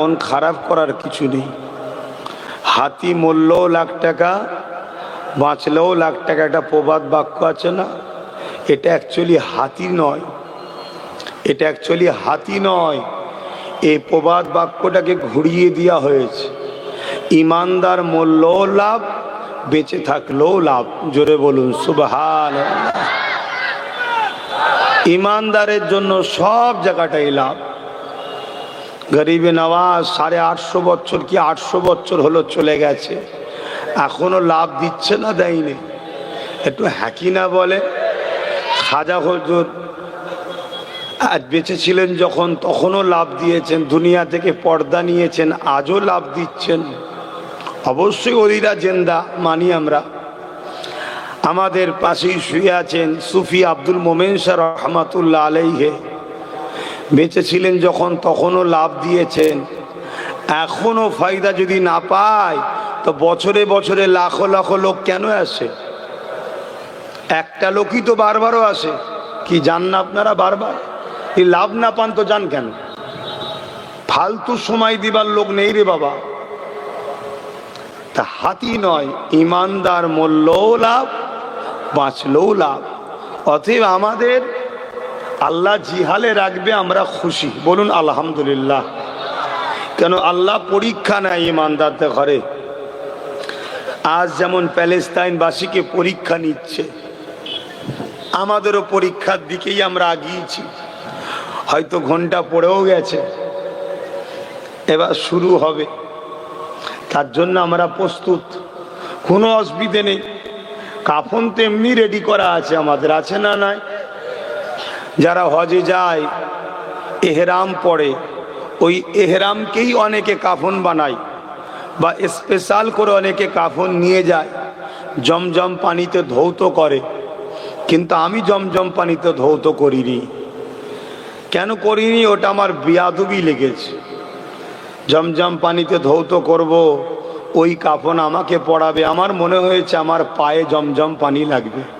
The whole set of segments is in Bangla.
মন খারাপ করার কিছু নেই। হাতি মরলেও লাখ টাকা, বাঁচলেও লাখ টাকা, একটা প্রবাদ বাক্য আছে না? এটা অ্যাকচুয়ালি হাতি নয়। এটা অ্যাকচুয়ালি হাতি নয়। এই প্রবাদ বাক্যটাকে ঘুরিয়ে দেওয়া হয়েছে। ইমানদার মূল্যও লাভ, বেঁচে থাকলেও লাভ। জোরে বলুন সুবহান ইমানদারের জন্য সব জায়গাটাই লাভ। গরিবে নওয়াজ, সাড়ে আটশো বছর কি আটশো বছর হলো চলে গেছে। এখনও লাভ দিচ্ছে না, দেয়নি। একটু হ্যাকি না বলে, খাজা হজুর আজ বেঁচে ছিলেন যখন, তখনও লাভ দিয়েছেন, দুনিয়া থেকে পর্দা নিয়েছেন, আজও লাভ দিচ্ছেন। অবশ্যই ওদিরা জেন্দা, মানি আমরা। আমাদের পাশেই শুয়ে আছেন সুফি আব্দুল মোমেন শাহ রহমাতুল্লাহ আলাইহে। বেঁচে ছিলেন যখন তখনও লাভ দিয়েছেন। এখনও ফায়দা যদি না পায়, তো বছরে বছরে লাখো লাখো লোক কেন আসে? একটা লোকই তো বারবারও আসে। কি যান না আপনারা বারবার? এই লাভ না পান তো যান কেন? ফালতু সময় দিবার লোক নেই রে বাবা। তা হাতি নয়, ইমানদার মূল্যও লাভ, বাঁচলেও লাভ। অতএব আমাদের আল্লাহ জিহালে রাখবে, আমরা খুশি। বলুন, আলহামদুলিল্লাহ। কেন আল্লাহ পরীক্ষা নেয় ইমানদারদের ঘরে। আজ যেমন প্যালেস্তাইনবাসীকে পরীক্ষা নিচ্ছে, আমাদেরও পরীক্ষার দিকেই আমরা আগিয়েছি। হয়তো ঘণ্টা পড়েও গেছে। এবার শুরু হবে। তার জন্য আমরা প্রস্তুত। কোনো অসুবিধে নেই। কাফন তো এমনি রেডি করা আছে আমাদের, আছে না নাই? যারা হজে যায়, এহরাম পড়ে। ওই এহরামকেই অনেকে কাফন বানায় বা স্পেশাল করে অনেকে কাফন নিয়ে যায়। জমজম পানিতে ধৌত করে। কিন্তু আমি জমজম পানিতে ধৌত করিনি। কেন করিনি? ওটা আমার বিয়াদুবি লেগেছে। জমজম পানিতে ধৌত করব, ওই কাফন আমাকে পড়াবে। আমার মনে হয়েছে আমার পায়ে জমজম পানি লাগবে।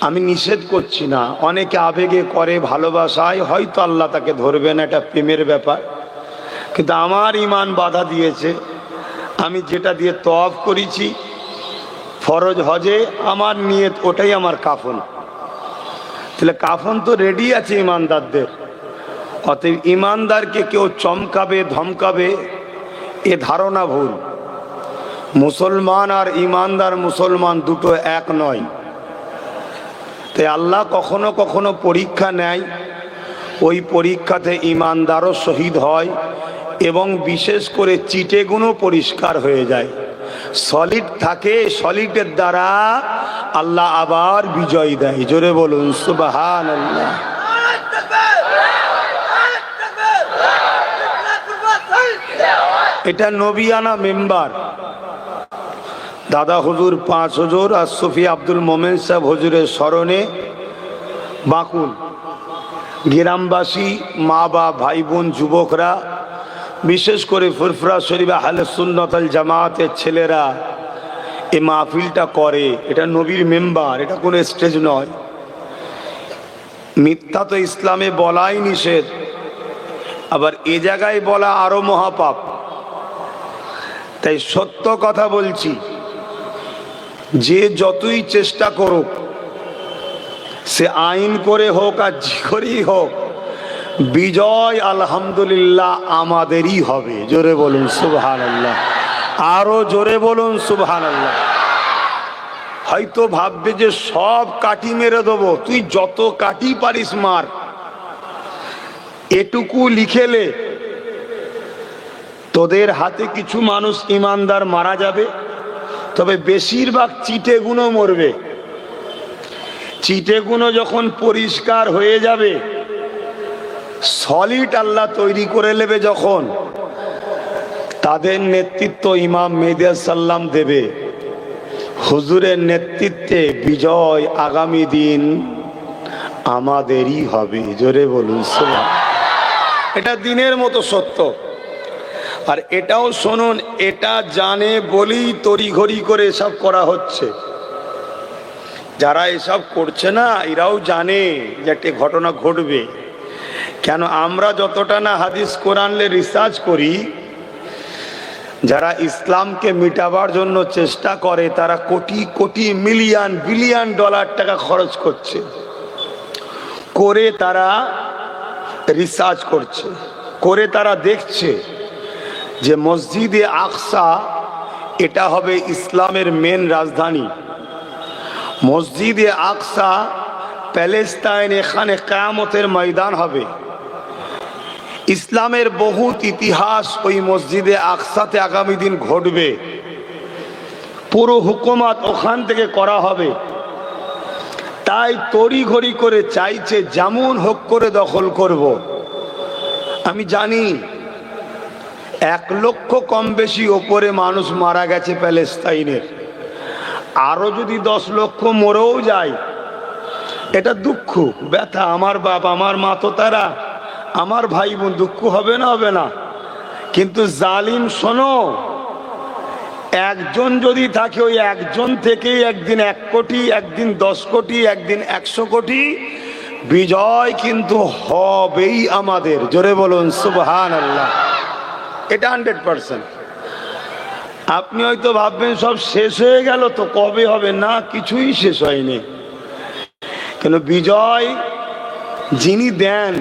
আমি নিষেধ করছি না। অনেকে আবেগে করে, ভালোবাসায়, হয়তো আল্লাহ তাকে ধরবেন এটা প্রেমের ব্যাপার। কিন্তু আমার ইমান বাধা দিয়েছে। আমি যেটা দিয়ে তফ করেছি, ফরজ হজে আমার নিয়ত ওটাই আমার কাফন। তাহলে কাফন তো রেডি আছে ইমানদারদের অতএব ইমানদারকে কেউ চমকাবে, ধমকাবে, এ ধারণা ভুল। মুসলমান আর ইমানদার মুসলমান দুটো এক নয়। তাই আল্লাহ কখনো কখনো পরীক্ষা নেয়। ওই পরীক্ষাতে ইমানদারও শহীদ হয় এবং বিশেষ করে চিটেগুলো পরিষ্কার হয়ে যায়। সলিড থাকে, সলিডের দ্বারা আল্লাহ আবার বিজয় দেয়। জোরে বলুন সুবাহান আল্লাহ এটা নবিয়ানা মেম্বার। দাদা হুজুর, পাঁচ হুজুর আর সফি আব্দুল মোমেন সাহেব হুজুরের স্মরণে বাঁকুল গ্রামবাসী মা বা ভাই বোন যুবকরা, বিশেষ করে ফুরফুরা শরীফ আহলে সুন্নতাল জামাতের ছেলেরা, এ মাহফিলটা করে। এটা নবীর মেম্বার, এটা কোনো স্টেজ নয়। মিথ্যা তো ইসলামে বলাই নিষেধ, আবার এ জায়গায় বলা আরও মহাপাপ। তাই সত্য কথা বলছি যে যতই চেষ্টা করুক, সে আইন করে হোক আর যে করেই হোক, বিজয় আলহামদুলিল্লাহ আমাদেরই হবে। জোরে বলুন সুবহান আল্লাহ আরও জোরে বলুন সুবহান আল্লাহ হয়তো ভাববে যে সব কাঠি মেরে দেবো, তুই যত কাটি পারিস মার। এটুকু লিখেলে তোদের হাতে কিছু মানুষ ইমানদার মারা যাবে। তবে বেশিরভাগ চিটেগুলো মরবে। চিটেগুলো যখন পরিষ্কার হয়ে যাবে সলিড আল্লাহ তৈরি করে নেবে যখন, তাদের নেতৃত্ব ইমাম মেদিয়া সাল্লাম দেবে। হুজুরের নেতৃত্বে বিজয় আগামী দিন আমাদেরই হবে। জোরে বলুন এটা দিনের মতো সত্য। আর এটাও শুনুন, এটা জানে বলেই তড়িঘড়ি করে এসব করা হচ্ছে। যারা এসব করছে না, এরাও জানে যে একটা ঘটনা ঘটবে। কেন আমরা যতটা না হাদিস কোরআনলে রিসার্চ করি, যারা ইসলামকে মিটাবার জন্য চেষ্টা করে, তারা crore crore million billion dollar টাকা খরচ করছে। করে তারা রিসার্চ করছে, করে তারা দেখছে। যে মসজিদে আকসা, এটা হবে ইসলামের মেন রাজধানী। মসজিদে আকসা প্যালেস্তাইন এখানে কায়ামতের ময়দান হবে। ইসলামের বহুত ইতিহাস ওই মসজিদে আকসাতে আগামী দিন ঘটবে। পুরো হুকুমাত ওখান থেকে করা হবে। তাই তড়ি ঘড়ি করে চাইছে, যেমন হোক করে দখল করব। আমি জানি এক লক্ষ কম বেশি ওপরে মানুষ মারা গেছে প্যালেস্তাইনের। আরও যদি দশ লক্ষ মরেও যায়, এটা দুঃখ, ব্যথা। আমার বাপ, আমার মা তো তারা, আমার ভাই বোন, দুঃখ হবে না হবে না। কিন্তু জালিম শোনো, একজন যদি থাকে, ওই একজন থেকেই একদিন এক কোটি, একদিন দশ কোটি, একদিন একশো কোটি, বিজয় কিন্তু হবেই আমাদের। জোরে বলুন সুবহান আল্লাহ এটা হান্ড্রেড পার্সেন্ট আপনি হয়তো ভাববেন, সব শেষ হয়ে গেল তো, কবে হবে? না, কিছুই শেষ হয়নি। কেন বিজয় যিনি দেন,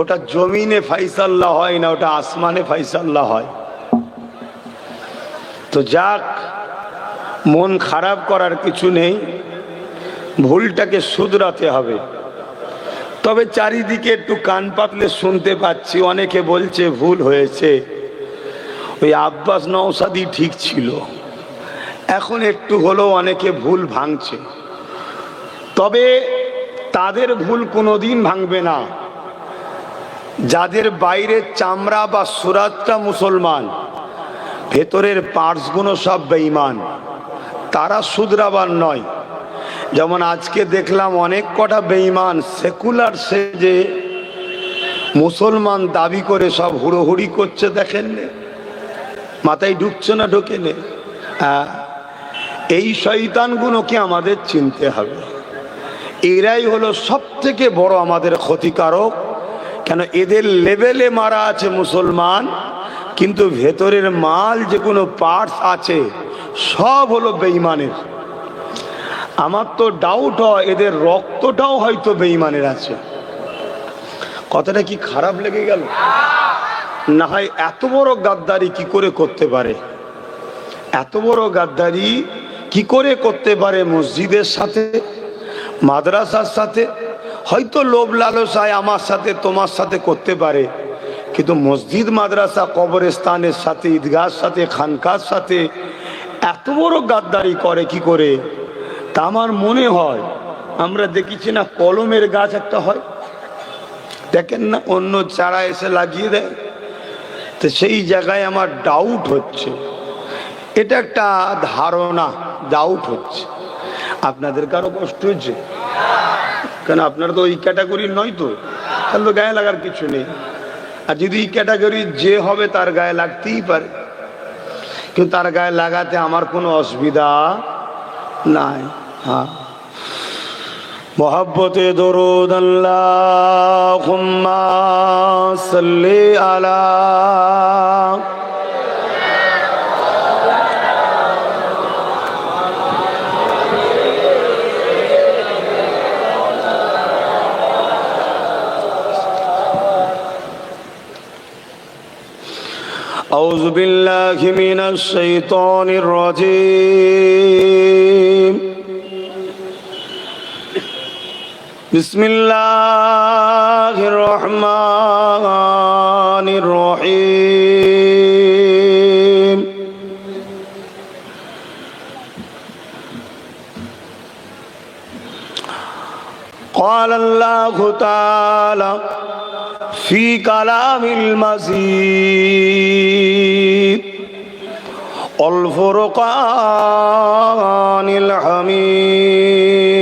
ওটা জমিনে ফাইসাল্লাহ হয় না, ওটা আসমানে ফাইসাল্লাহ হয়। তো যাক, মন খারাপ করার কিছু নেই, ভুলটাকে শুধরাতে হবে। তবে চারিদিকে একটু কান পাতলে শুনতে পাচ্ছি, অনেকে বলছে ভুল হয়েছে। ওই আব্বাস নৌসাদি ঠিক ছিল। এখন একটু হলেও অনেকে ভুল ভাঙছে। তবে তাদের ভুল কোনোদিন ভাঙবে না। যাদের বাইরের চামড়া বা সুরাতটা মুসলমান, ভেতরের পার্টসগুলো সব বেঈমান। তারা শুধরাবার নয়। যেমন আজকে দেখলাম অনেক কটা বেঈমান সেকুলার সেজে মুসলমান দাবি করে সব হুড়োহুড়ি করছে, দেখেন? মাথায় ঢুকছে না, ঢোকে নে। এই শয়তানগুলোকে আমাদের চিনতে হবে। এরাই হলো সব থেকে বড় আমাদের ক্ষতিকারক। কেন এদের লেভেলে মারা আছে মুসলমান, কিন্তু ভেতরের মাল যে কোনো পার্টস আছে, সব হলো বেঈমানের। আমার তো ডাউট হয়, এদের রক্তটাও হয়তো বেঈমানের আছে। কথাটা কি খারাপ লেগে গেল? না হয় এত বড় গাদ্দারি কি করে করতে পারে? এত বড় গাদ্দারি কি করে করতে পারে মসজিদের সাথে, মাদ্রাসার সাথে? হয়তো লোভ লালসায় আমার সাথে, তোমার সাথে করতে পারে। কিন্তু মসজিদ, মাদ্রাসা, কবরস্থানের সাথে ঈদগার সাথে, খানকার সাথে এত বড় গাদ্দারি করে কি করে? তা আমার মনে হয়, আমরা দেখেছি না কলমের গাছ একটা হয়। দেখেন না, অন্য চারা এসে লাগিয়ে দেয়। তো সেই জায়গায় আমার ডাউট হচ্ছে। এটা একটা ধারণা ডাউট হচ্ছে। আপনাদের কারও কষ্ট হচ্ছে? কেন, আপনারা তো ওই ক্যাটাগরির নয় তো? তাহলে তো গায়ে লাগার কিছু নেই। আর যদি এই ক্যাটাগরির যে হবে, তার গায়ে লাগতেই পারে। কিন্তু তার গায়ে লাগাতে আমার কোনো অসুবিধা নাই। محبت درود اللهم صل على أعوذ بالله من الشيطان الرجيم. بسم الله الرحمن الرحيم. قال الله تعالى في كلام المزيد والفرقان الحميد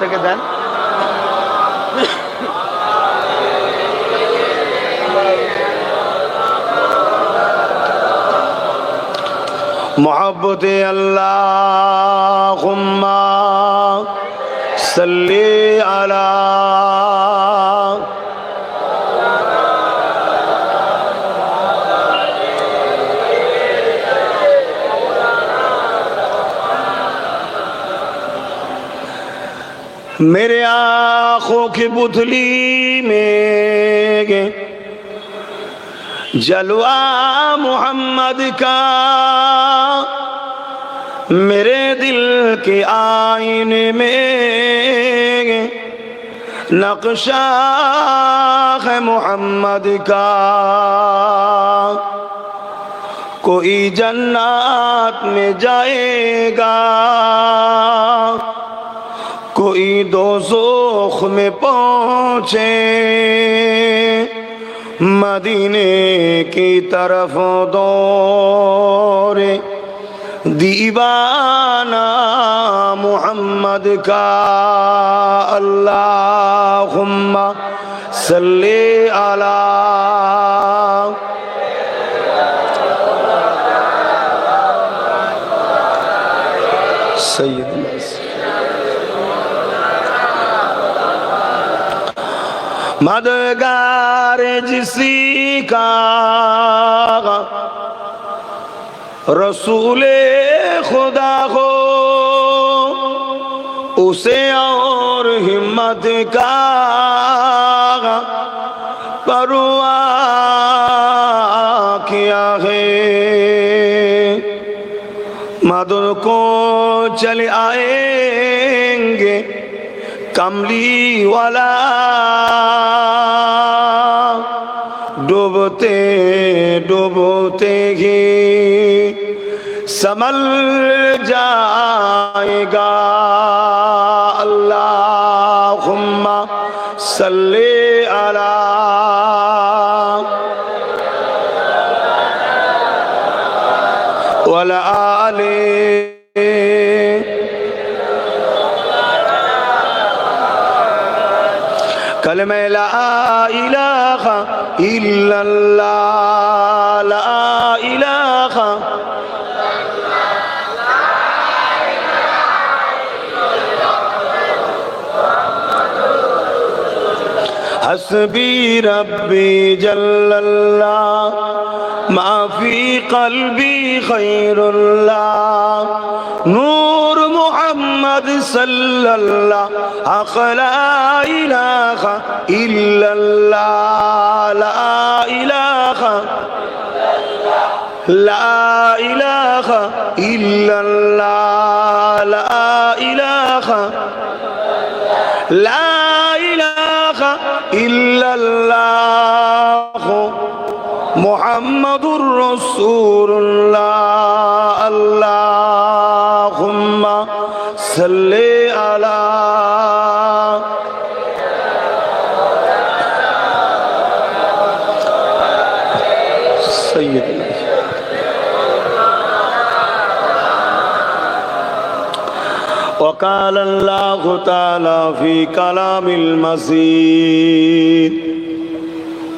থেকে দেন محبت اللهم صل على میرے آنکھوں کی بتلی میں جلوہ محمد کا میرے دل کے آئین میں نقشہ ہے محمد کا۔ کوئی جنات میں جائے گا۔ کوئی دوزخ میں پہنچے مدینے کی طرف دورے دیوانہ محمد کا اللہم صلی علی مدگار جسی کا رسول خدا ہو اسے اور ہمت کا پروا کیا ہے مدر کو چلے آئیں گے कमली वाला डूबते डूबते ही समल जाएगा। अल्लाह सल्ले كلمة لا إله إلا الله. لا إله. حسبي ربي جل الله. ما في قلبي خير الله. نور محمد صلى الله حق لا إله إلا الله. لا إله لا إله إلا الله. لا إله لا إله إلا الله. محمد رسول الله. صلی علی سیدنا وقال الله تعالى في كلام المزيد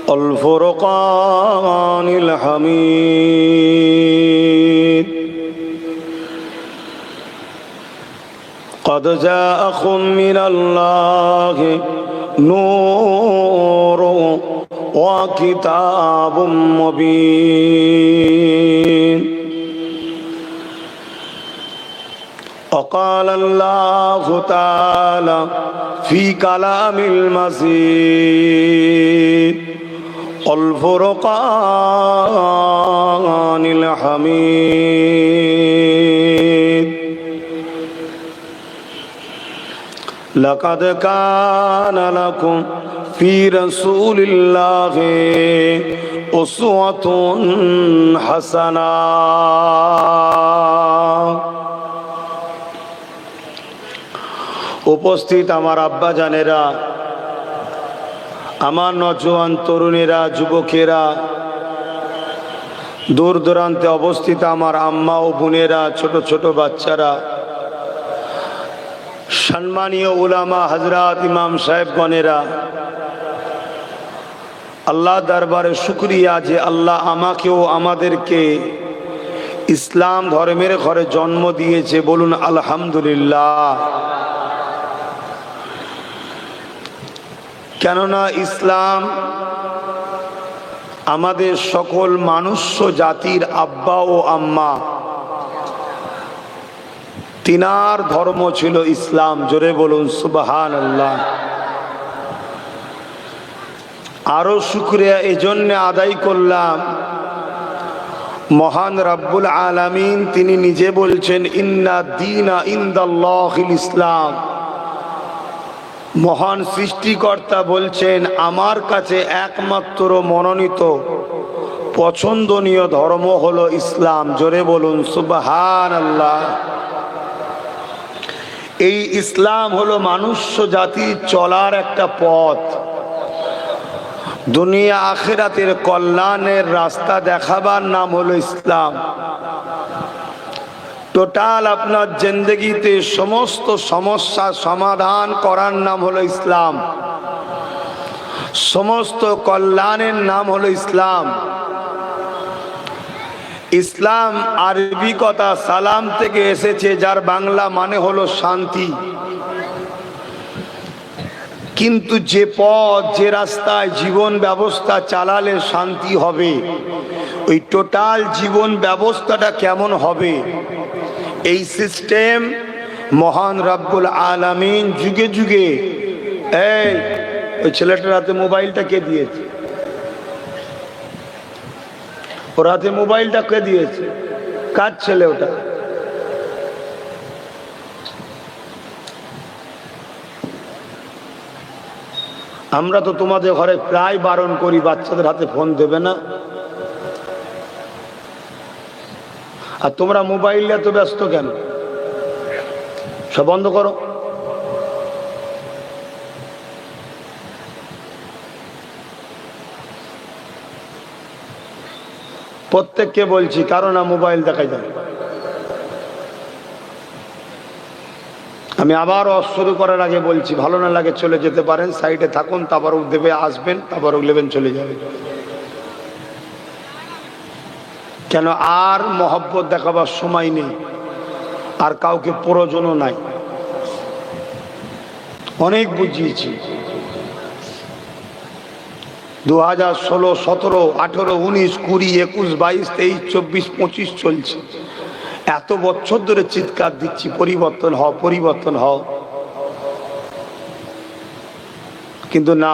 الفرقان الحميد قد جاءكم من الله نور وكتاب مبين وقال الله تعالى في كلام المزيد الفرقان الحميد لقد كان لكم في رسول الله أسوة حسنة উপস্থিত আমার আব্বা জানেরা আমার নজওয়ান তরুণেরা যুবকেরা দূর দূরান্তে অবস্থিত আমার আম্মা ও বোনেরা ছোট ছোট বাচ্চারা সম্মানীয় উলামা হজরত ইমাম সাহেব সাহেবগণেরা, আল্লাহ দরবারে শুক্রিয়া যে আল্লাহ আমাকেও আমাদেরকে ইসলাম ধর্মের ঘরে জন্ম দিয়েছে। বলুন, আলহামদুলিল্লাহ। কেননা ইসলাম আমাদের সকল মানুষ্য জাতির আব্বা ও আম্মা তিনার ধর্ম ছিল ইসলাম। জোরে বলুন সুবাহান আল্লাহ আরও শুক্রিয়া এজন্য আদায় করলাম। মহান রাব্বুল আলামিন তিনি নিজে বলছেন, ইন্না দিনা ইন্দাল্লাহিল ইসলাম। মহান সৃষ্টিকর্তা বলছেন, আমার কাছে একমাত্র মনোনীত, পছন্দনীয় ধর্ম হলো ইসলাম। জোরে বলুন সুবাহান আল্লাহ এই ইসলাম হলো মানুষ্য জাতির চলার একটা পথ। দুনিয়া আখেরাতের কল্যাণের রাস্তা দেখাবার নাম হলো ইসলাম। টোটাল আপনার জিন্দগিতে সমস্ত সমস্যা সমাধান করার নাম হলো ইসলাম। সমস্ত কল্যাণের নাম হলো ইসলাম। ইসলাম আরবি কথা সালাম থেকে এসেছে, যার বাংলা মানে হলো শান্তি। কিন্তু যে পথ, যে রাস্তায় জীবন ব্যবস্থা চালালে শান্তি হবে, ওই টোটাল জীবন ব্যবস্থাটা কেমন হবে? এই সিস্টেম মহান রাব্বুল আলামিন যুগে যুগে, এই, ওই ছেলেটার হাতে মোবাইলটা কে দিয়েছে? ওর হাতে মোবাইলটা কে দিয়েছে? কার ছেলে ওটা? আমরা তো তোমাদের ঘরে প্রায় বারণ করি, বাচ্চাদের হাতে ফোন দেবে না। আর তোমরা মোবাইল এত ব্যস্ত কেন? সব বন্ধ করো। প্রত্যেককে বলছি, কারও না মোবাইল দেখাই যাবে আমি আবার শুরু করার আগে বলছি, ভালো না লাগে চলে যেতে পারেন, সাইডে থাকুন তারপর দেবে আসবেন তারপর নেবেন চলে যাবে। কেন আর মহব্বত দেখাবার সময় নেই, আর কাউকে প্রয়োজনও নাই। অনেক বুঝিয়েছি। দু হাজার ষোলো, সতেরো, আঠেরো, উনিশ, কুড়ি, একুশ, বাইশ, তেইশ, চব্বিশ, পঁচিশ চলছে। এত বছর ধরে চিৎকার দিচ্ছি, পরিবর্তন হও পরিবর্তন হও। কিন্তু না,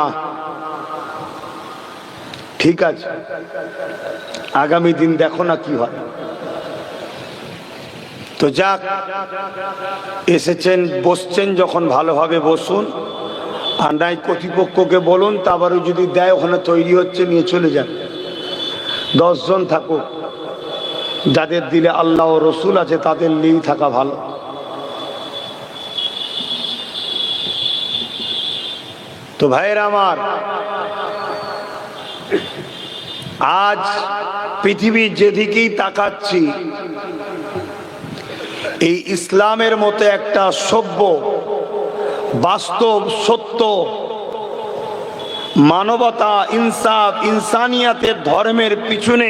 ঠিক আছে। আগামী দিন দেখো না কি হয়। তো যাক, এসেছেন, বসছেন, যখন ভালোভাবে বসুন। আর কর্তৃপক্ষকে বলুন, তারপরে যদি দেয়, ওখানে তৈরি হচ্ছে, নিয়ে চলে যান। দশজন থাকুক। যাদের দিলে আল্লাহ রসুল আছে, তাদের নিয়েই থাকা ভালো। তো ভাইয়ের আমার, আজ পৃথিবীর যেদিকেই তাকাচ্ছি, এই ইসলামের মতো একটা সভ্য বাস্তব, সত্য, মানবতা, ইনসাফ, ইনসানিয়াতের ধর্মের পিছনে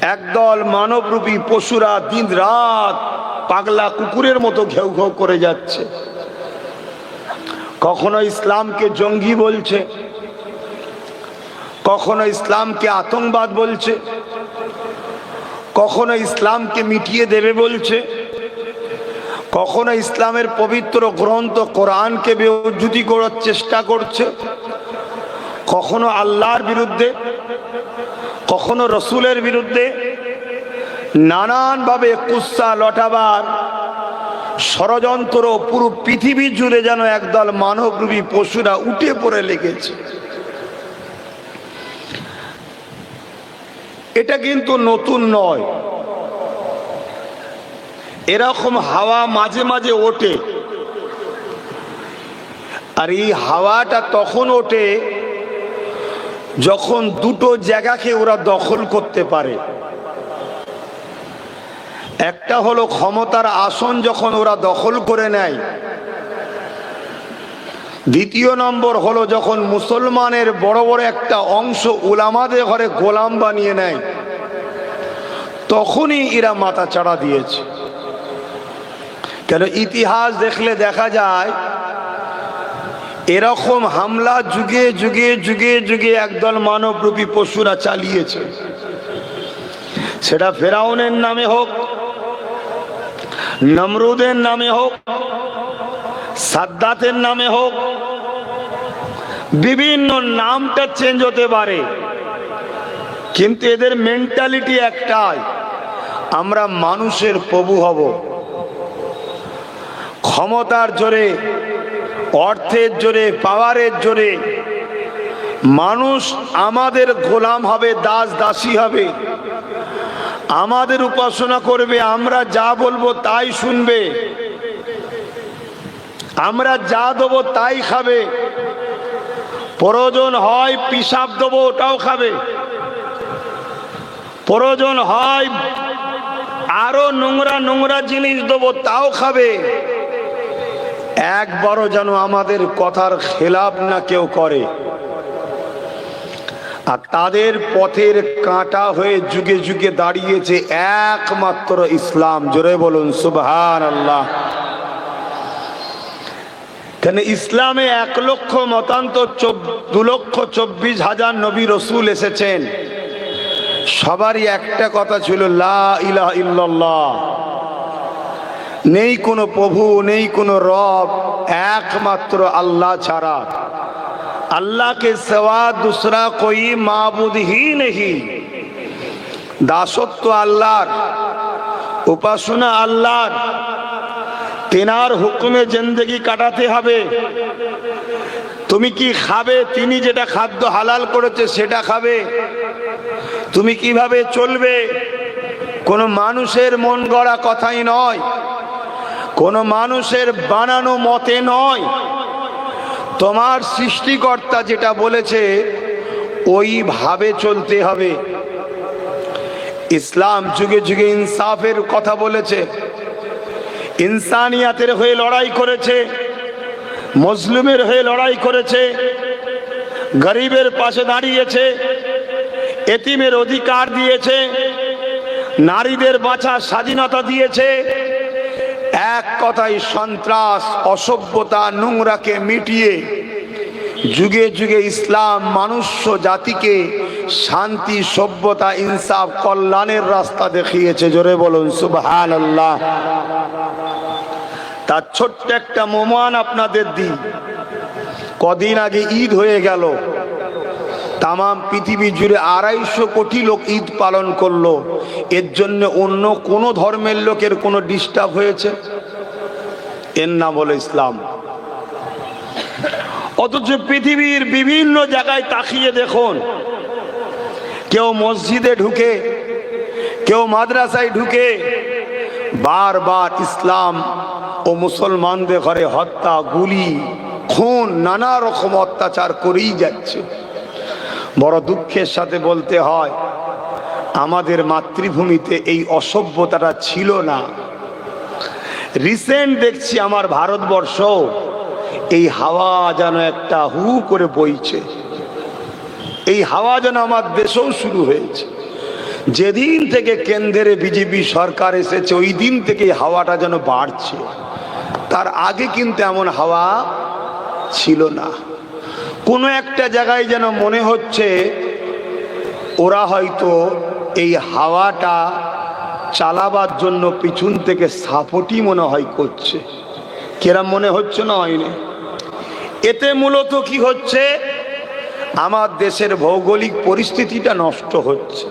একদল মানবরূপী পশুরা দিন রাত পাগলা কুকুরের মতো ঘেউ ঘেউ করে যাচ্ছে। কখনো ইসলামকে জঙ্গি বলছে, কখনো ইসলামকে আতঙ্কবাদ বলছে, কখনো ইসলামকে মিটিয়ে দেবে বলছে। কখনো ইসলামের পবিত্র গ্রন্থ কোরআনকে বেউজ্জুতি করার চেষ্টা করছে? কখনো আল্লাহর বিরুদ্ধে? কখনো রসুলের বিরুদ্ধে? নানানভাবে কুৎসা লটাবার ষড়যন্ত্র পুরো পৃথিবী জুড়ে যেন একদল মানবরূপী পশুরা উঠে পড়ে লেগেছে। এটা কিন্তু নতুন নয়। এরকম হাওয়া মাঝে মাঝে ওঠে। আর এই হাওয়াটা তখন ওঠে যখন দুটো জায়গাকে ওরা দখল করতে পারে। একটা হলো ক্ষমতার আসন যখন ওরা দখল করে নেয়। দ্বিতীয় নম্বর হলো যখন মুসলমানের বড় বড় একটা অংশ উলামাদের ঘরে গোলাম বানিয়ে নেয়, তখনই এরা মাথা চাড়া দিয়েছে। কেন ইতিহাস দেখলে দেখা যায়, এরকম হামলা যুগে যুগে যুগে যুগে একদল মানবরূপী পশুরা চালিয়েছে। সেটা ফেরাউনের নামে হোক, নমরুদের নামে হোক, সাদ্দাতের নামে হোক, বিভিন্ন নামটা চেঞ্জ হতে পারে। কিন্তু এদের মেন্টালিটি একটাই, আমরা মানুষের প্রভু হব। ক্ষমতার জোরে, অর্থের জোরে, পাওয়ারের জোরে, মানুষ আমাদের গোলাম হবে, দাস দাসী হবে। আমাদের উপাসনা করবে, আমরা যা বলব তাই শুনবে। আমরা যা দেবো তাই খাবে। প্রয়োজন হয় পিসাব দেবো, ওটাও খাবে। প্রয়োজন হয় আরও নোংরা নোংরা জিনিস দেবো, তাও খাবে। একবারও যেন আমাদের কথার খেলাপ না কেউ করে। আর তাদের পথের কাঁটা হয়ে যুগে যুগে দাঁড়িয়েছে একমাত্র ইসলাম। জোরে বলুন সুবহান আল্লাহ কেন ইসলামে এক লক্ষ মতান্তর দু লক্ষ চব্বিশ হাজার নবী রসুল এসেছেন। সবারই একটা কথা ছিল, লা ইলাহা ইল্লাল্লাহ। নেই কোনো প্রভু, নেই কোনো রব, একমাত্র আল্লাহ ছাড়া। আল্লাহকে সেবা সেওয়া দুসরা কই মা হি নেহি। দাসত্ব আল্লাহর, উপাসনা আল্লাহর, তেনার হুকুমে জিন্দগি কাটাতে হবে। তুমি কি খাবে? তিনি যেটা খাদ্য হালাল করেছে সেটা খাবে। তুমি কীভাবে চলবে? কোনো মানুষের মন গড়া কথাই নয়। কোনো মানুষের বানানো মতে নয়। তোমার সৃষ্টিকর্তা যেটা বলেছে, ওইভাবে চলতে হবে। ইসলাম যুগে যুগে ইনসাফের কথা বলেছে। ইনসানিয়াতের হয়ে লড়াই করেছে। মুসলিমের হয়ে লড়াই করেছে। গরিবের পাশে দাঁড়িয়েছে। এতিমের অধিকার দিয়েছে। নারীদের বাঁচার স্বাধীনতা দিয়েছে। এক কথাই সন্ত্রাস, অসভ্যতা, নোংরাকে মিটিয়ে যুগে যুগে ইসলাম, মানুষ্য জাতিকে শান্তি, সভ্যতা, ইনসাফ, কল্যাণের রাস্তা দেখিয়েছে। জোরে বলুন সুবহান আল্লাহ তার ছোট্ট একটা মোমান আপনাদের দিন কদিন আগে ঈদ হয়ে গেল। তাম পৃথিবী জুড়ে আড়াইশো কোটি লোক ঈদ পালন করল। এর জন্য অন্য কোনো ধর্মের লোকের কোনো ডিস্টার্ব হয়েছে? এর নাম হলো ইসলাম। অথচ পৃথিবীর বিভিন্ন জায়গায় তাকিয়ে দেখুন, কেউ মসজিদে ঢুকে, কেউ মাদ্রাসায় ঢুকে বারবার ইসলাম ও মুসলমানদের ঘরে হত্যা, গুলি, খুন, নানা রকম অত্যাচার করেই যাচ্ছে। বড় দুঃখের সাথে বলতে হয়, আমাদের মাতৃভূমিতে এই অসভ্যতাটা ছিল না। রিসেন্ট দেখছি আমার ভারতবর্ষ, এই হাওয়া যেন একটা হু করে বইছে। এই হাওয়া যেন আমার দেশেও শুরু হয়েছে। যেদিন থেকে কেন্দ্রে বিজেপি সরকার এসেছে, ওই দিন থেকে হাওয়াটা যেন বাড়ছে। তার আগে কিন্তু এমন হাওয়া ছিল না। কোনো একটা জায়গায় যেন মনে হচ্ছে ওরা হয়তো এই হাওয়াটা চালাবার জন্য পিছন থেকে সাপোর্টই মনে হয় করছে। কেরাম মনে হচ্ছে না হয়নি। এতে মূলত কি হচ্ছে? আমার দেশের ভৌগোলিক পরিস্থিতিটা নষ্ট হচ্ছে।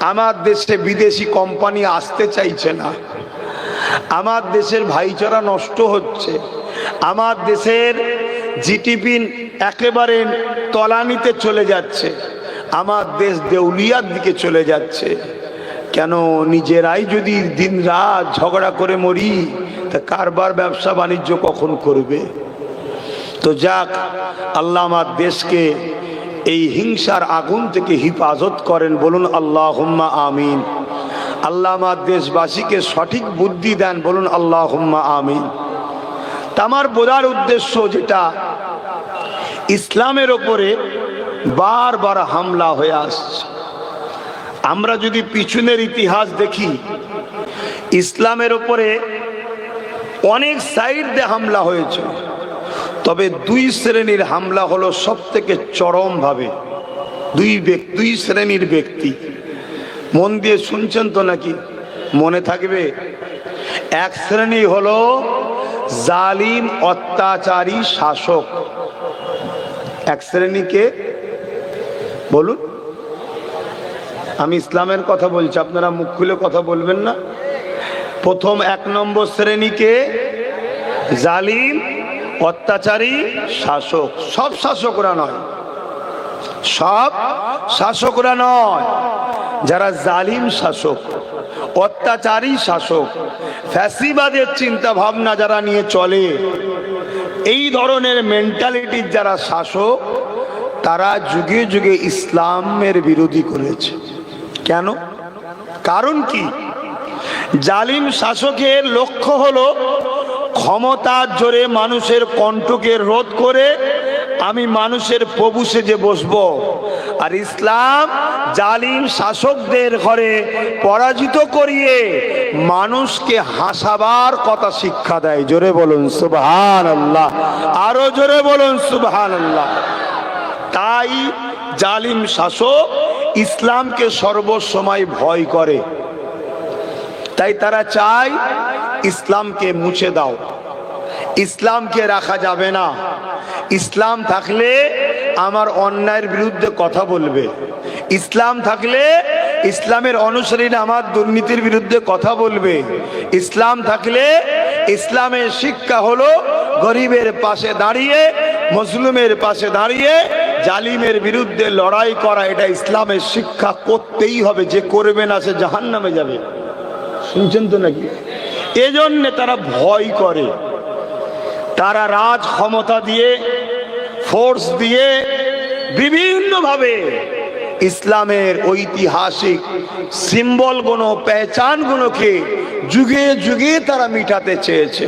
আমার দেশে বিদেশি কোম্পানি আসতে চাইছে না। আমার দেশের ভাইচারা নষ্ট হচ্ছে। আমার দেশের জিটিপি একেবারে তলানিতে চলে যাচ্ছে। আমার দেশ দেউলিয়ার দিকে চলে যাচ্ছে। কেন নিজেরাই যদি দিন রাত ঝগড়া করে মরি, তা কারবার ব্যবসা বাণিজ্য কখন করবে? তো যাক, আল্লাহ আমার দেশকে এই হিংসার আগুন থেকে হিফাজত করেন, বলুন আল্লাহ হুম্মা আমিন। আল্লাহ আমার দেশবাসীকে সঠিক বুদ্ধি দেন, বলুন আল্লাহ হুম্মা আমিন তামার বোঝার উদ্দেশ্য যেটা ইসলামের ওপরে বারবার হামলা হয়ে আসছে। আমরা যদি পিছনের ইতিহাস দেখি, ইসলামের ওপরে অনেক সাইড দিয়ে হামলা হয়েছে। তবে দুই শ্রেণির হামলা হলো সব থেকে চরমভাবে। দুই দুই শ্রেণির ব্যক্তি। মন দিয়ে শুনছেন তো নাকি? মনে থাকবে? এক শ্রেণি হলো জালিম, অত্যাচারী, শাসক। এক শ্রেণীকে, বলুন। আমি ইসলামের কথা বলছি, আপনারা মুখ খুলে কথা বলবেন না। প্রথম এক নম্বর শ্রেণীকে জালিম, অত্যাচারী, শাসক। সব শাসকরা নয়। সব শাসকরা নয়। যারা জালিম শাসক, অত্যাচারী শাসক, ফ্যাসিবাদের চিন্তা ভাবনা যারা নিয়ে চলে এই ধরনের মেন্টালিটির যারা শাসক, তারা যুগে যুগে ইসলামের বিরোধী করেছে। কেন? কারণ কি? জালিম শাসকের লক্ষ্য হলো ক্ষমতার জোরে মানুষের কণ্ঠকে রোধ করে আমি মানুষের প্রভু সেজে বসবো। আর ইসলাম জালিম শাসকদের ঘরে পরাজিত করিয়ে মানুষকে হাসাবার কথা শিক্ষা দেয়। জোরে বলুন সুবহান আল্লাহ আরও জোরে বলুন সুবহান আল্লাহ তাই জালিম শাসক ইসলামকে সর্বসময় ভয় করে। তাই তারা চায় ইসলামকে মুছে দাও। ইসলামকে রাখা যাবে না। ইসলাম থাকলে আমার অন্যায়ের বিরুদ্ধে কথা বলবে। ইসলাম থাকলে ইসলামের অনুসারীরা আমার দুর্নীতির বিরুদ্ধে কথা বলবে। ইসলাম থাকলে ইসলামের শিক্ষা হলো গরিবের পাশে দাঁড়িয়ে, মুসলিমের পাশে দাঁড়িয়ে জালিমের বিরুদ্ধে লড়াই করা, এটা ইসলামের শিক্ষা করতেই হবে। যে করবে না সে জাহান নামে যাবে। শুনছেন তো নাকি? এজন্যে তারা ভয় করে। তারা রাজ ক্ষমতা দিয়ে ফোর্স দিয়ে, বিভিন্নভাবে ইসলামের ঐতিহাসিক সিম্বলগুলো পেহচানগুলোকে যুগে যুগে তারা মিটাতে চেয়েছে।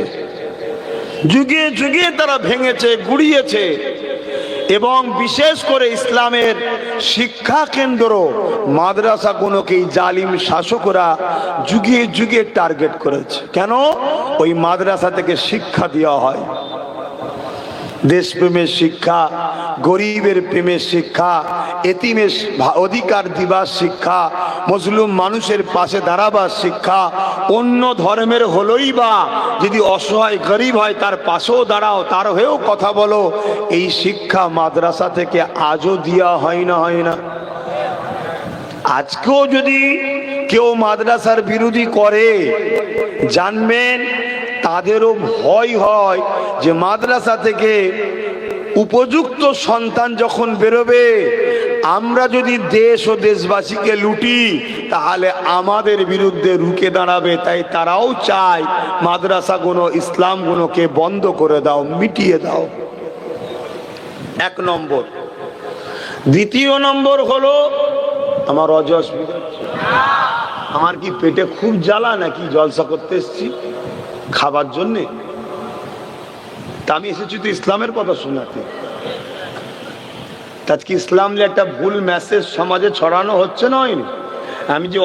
যুগে যুগে তারা ভেঙেছে, গুড়িয়েছে এবং বিশেষ করে ইসলামের শিক্ষা কেন্দ্র মাদ্রাসাগুলোকে এই জালিম শাসকরা যুগে যুগে টার্গেট করেছে। কেন? ওই মাদ্রাসা থেকে শিক্ষা দেওয়া হয়। দেশপ্রেমের শিক্ষা, গরিবের প্রেমের শিক্ষা, এতিমের অধিকার দিবার শিক্ষা মুসলিম মানুষের পাশে দাঁড়াবার শিক্ষা, অন্য ধর্মের হলোই বা যদি অসহায় গরিব হয় তার পাশেও দাঁড়াও, তার হয়েও কথা বলো। এই শিক্ষা মাদ্রাসা থেকে আজও দেওয়া হয় না হয় না। আজকেও যদি কেউ মাদ্রাসার বিরোধী করে, জানবেন তাদেরও ভয় হয় যে মাদ্রাসা থেকে উপযুক্ত সন্তান যখন বেরোবে, আমরা যদি দেশ ও দেশবাসীকে লুটি, তাহলে আমাদের বিরুদ্ধে রুখে দাঁড়াবে। তাই তারাও চায় মাদ্রাসাগুলো, ইসলামগুলোকে বন্ধ করে দাও, মিটিয়ে দাও। এক নম্বর। দ্বিতীয় নম্বর হলো আমার অজস আমার কি পেটে খুব জ্বালা নাকি জলসা করতে এসছি? খাবার জন্যে? তা আমি এসেছি তো ইসলামের কথা শোনাতে। তা কি ইসলাম একটা ভুল মেসেজ সমাজে ছড়ানো হচ্ছে নয় আমি যে